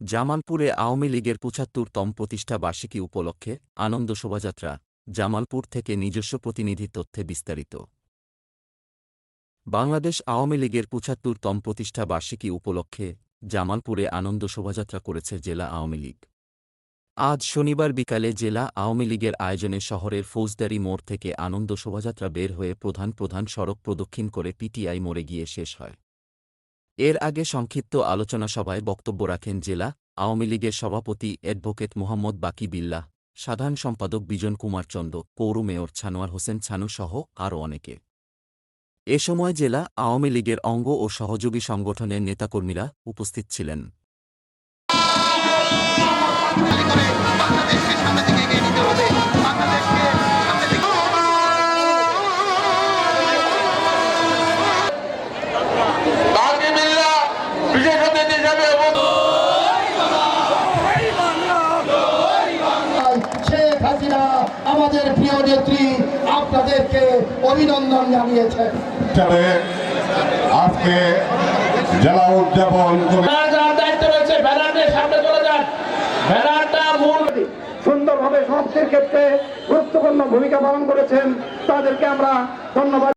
জামালপুরে আওয়ামী লীগের পঁচাত্তরতম প্রতিষ্ঠা বার্ষিকী উপলক্ষে আনন্দ শোভাযাত্রা, জামালপুর থেকে নিজস্ব প্রতিনিধি তথ্যে বিস্তারিত। বাংলাদেশ আওয়ামী লীগের পঁচাত্তরতম প্রতিষ্ঠা বার্ষিকী উপলক্ষে জামালপুরে আনন্দ শোভাযাত্রা করেছে জেলা আওয়ামী লীগ। আজ শনিবার বিকালে জেলা আওয়ামী লীগের আয়োজনে শহরের ফৌজদারি মোড় থেকে আনন্দ শোভাযাত্রা বের হয়ে প্রধান প্রধান সড়ক প্রদক্ষিণ করে পিটিআই মোড়ে গিয়ে শেষ হয়। এর আগে সংক্ষিপ্ত আলোচনা সভায় বক্তব্য রাখেন জেলা আওয়ামী লীগের সভাপতি অ্যাডভোকেট মোহাম্মদ বাকি বিল্লাহ, সাধারণ সম্পাদক বিজন কুমার চন্দ পৌর মেয়র ছানোয়ার হোসেন ছানু সহ আরও অনেকে। এ সময় জেলা আওয়ামী লীগের অঙ্গ ও সহযোগী সংগঠনের নেতাকর্মীরা উপস্থিত ছিলেন। আমাদের প্রিয় নেত্রী আপনাদেরকে অভিনন্দন জানিয়েছেন। আজকে জেলা উদযাপন দায়িত্ব রয়েছে ব্যানার নিয়ে সামনে চলে যান ব্যানারটা মূল সুন্দরভাবে সমাপ্তির ক্ষেত্রে গুরুত্বপূর্ণ ভূমিকা পালন করেছেন। তাদেরকে আমরা ধন্যবাদ